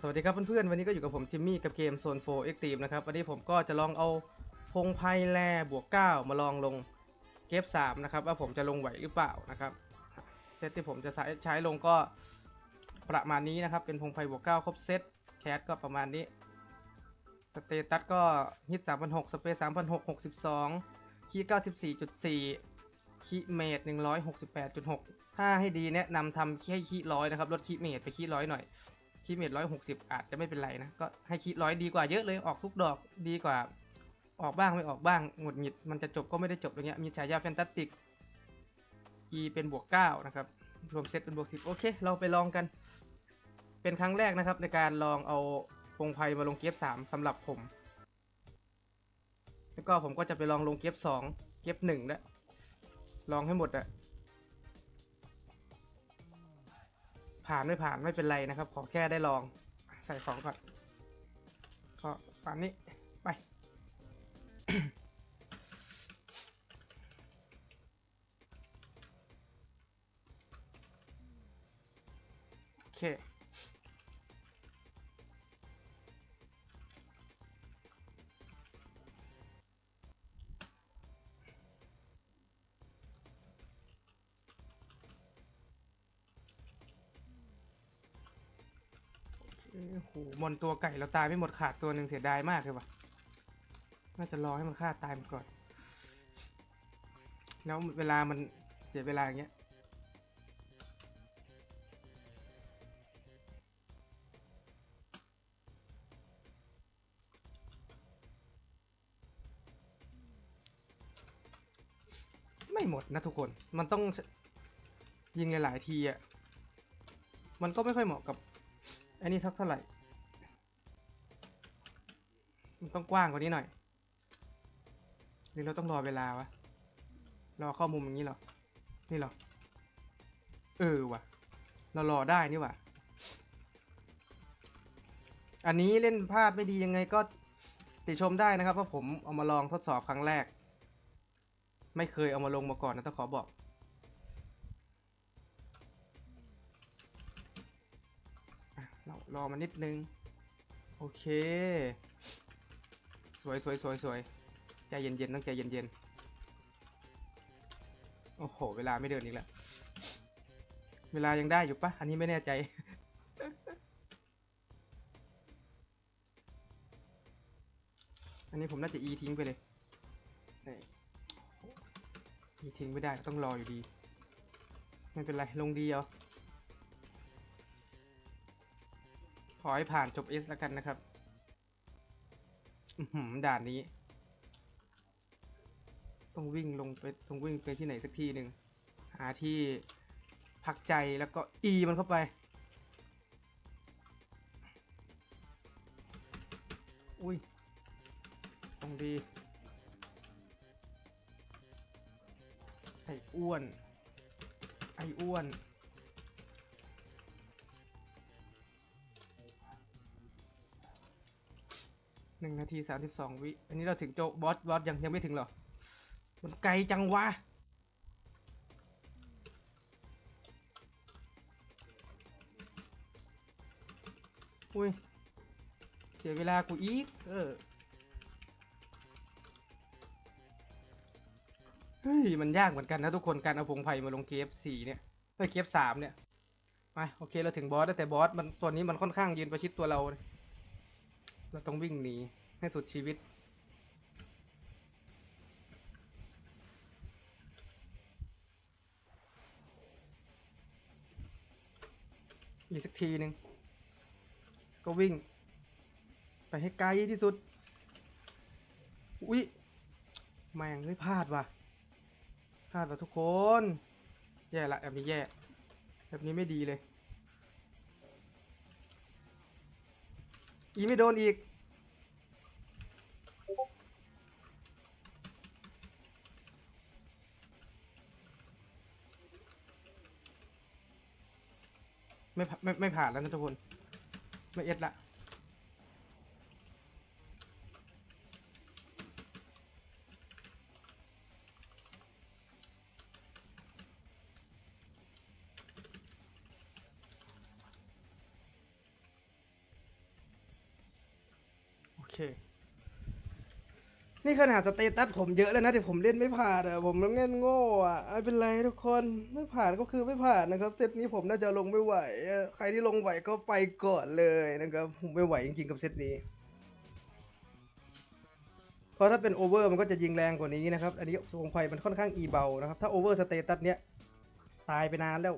สวัสดีครับเพื่อนๆ วันนี้ก็อยู่กับผมจิมมี่กับเกมโซน4 Active นะครับ วันนี้ผมก็จะลองเอาพงไพแลบวก 9 มาลองลงเกฟ3นะครับ ว่าผมจะลงไหวหรือเปล่านะครับเซตที่ผมจะใช้ใช้ลงก็ประมาณนี้นะครับ เป็นพงไพบวก 9 ครบเซตแคสก็ประมาณนี้ สเตตัสก็ฮิต3,600สเปซ3,662คี94.4คีเมด168.6 ถ้าให้ดีแนะนำทำแค่คีร้อยนะครับลดคีเมดไปคีร้อยหน่อย คีเมดร้อยหกสิบอาจจะไม่เป็นไรนะ ก็ให้คีร้อยดีกว่าเยอะเลยออกทุกดอกดีกว่าออกบ้างไม่ออกบ้างหงุดหงิดมันจะจบก็ไม่ได้จบอย่างเงี้ยมีฉายาแฟนตาติก E เป็นบวกเก้านะครับรวมเซตเป็นบวกสิบโอเค เราไปลองกัน เป็นครั้งแรกนะครับ ในการลองเอาพงไพมาลงเกฟสามสำหรับผม แล้วก็ผมก็จะไปลองลงเกฟสองเกฟหนึ่งด้วยลองให้หมดอะ ผ่านไม่ผ่านไม่เป็นไรนะครับ ขอแค่ได้ลองใส่ของก่อนก็ป่านนี้ไปโอเค โอ้โหมอนตัวไก่เราตายไม่หมดขาดตัวหนึ่งเสียดายมากเลยว่ะ น่าจะรอให้มันฆ่าตายมันก่อน แล้วเวลามันเสียเวลาอย่างเงี้ย ไม่หมดนะทุกคน มันต้องยิงหลายๆทีอะ มันก็ไม่ค่อยเหมาะกับ อันนี้สักเท่าไหร่ มันต้องกว้างกว่านี้หน่อย หรือเราต้องรอเวลาวะ รอเข้ามุมอย่างนี้หรอ นี่หรอ เออว่ะ เรารอได้นี่ว่ะ อันนี้เล่นพลาดไม่ดียังไงก็ติชมได้นะครับเพราะผมเอามาลองทดสอบครั้งแรก ไม่เคยเอามาลงมาก่อนนะต้องขอบอก รอมันนิดนึง โอเค สวยสวยสวยสวยใจเย็นๆต้องใจเย็นๆโอ้โห เวลาไม่เดินอีกแล้ว เวลายังได้อยู่ปะอันนี้ไม่แน่ใจ อันนี้ผมน่าจะ E ทิ้งไปเลยนี่ E ทิ้งไม่ได้ต้องรออยู่ดี ไม่เป็นไร ลงดีเอา อให้ผ่านจบ S แล้วกันนะครับด่านนี้ ต้องวิ่งลงไปต้องวิ่งไปที่ไหนสักทีหนึ่งหาที่พักใจแล้วก็ E มันเข้าไป อุ้ยตรงดีไอ้อ้วน ไอ้อ้วน หนึ่งนาทีสามสิบสองวิ อันนี้เราถึงโจบอสบอสยังยังไม่ถึงเหรอ มันไกลจังวะ อุ้ย เสียเวลากูอีก เออ เฮ้ย มันยากเหมือนกันนะทุกคนการเอาพงไพ่มาลงเกฟสี่เนี่ยไปเกฟสามเนี่ยมาโอเคเราถึงบอสแล้วแต่บอสมันตัวนี้มันค่อนข้างยืนประชิดตัวเราเลย เราต้องวิ่งหนีให้สุดชีวิต อีกสักทีหนึ่งก็วิ่ง ไปให้ไกลที่สุด อุ๊ยแม่งไม่พลาดว่ะ พลาดว่ะทุกคน แย่ละแบบนี้แย่ แบบนี้ไม่ดีเลย อีไม่โดนอีก ไม่ผ่าไม่ไม่ผ่านแล้วนะทุกคน ไม่เอ็ดละ นี่ขนาดสเตตัสผมเยอะแล้วนะแต่ผมเล่นไม่ผ่านอะผมเล่นโง่อะไม่เป็นไรทุกคนไม่ผ่านก็คือไม่ผ่านนะครับเซตนี้ผมน่าจะลงไม่ไหวอะใครที่ลงไหวก็ไปก่อนเลยนะครับผมไม่ไหวจริงๆกับเซตนี้เพราะถ้าเป็นโอเวอร์มันก็จะยิงแรงกว่านี้นะครับ อันนี้วงไฟมันค่อนข้างอีเบานะครับ ถ้าโอเวอร์สเตตัสเนี้ยตายไปนานแล้ว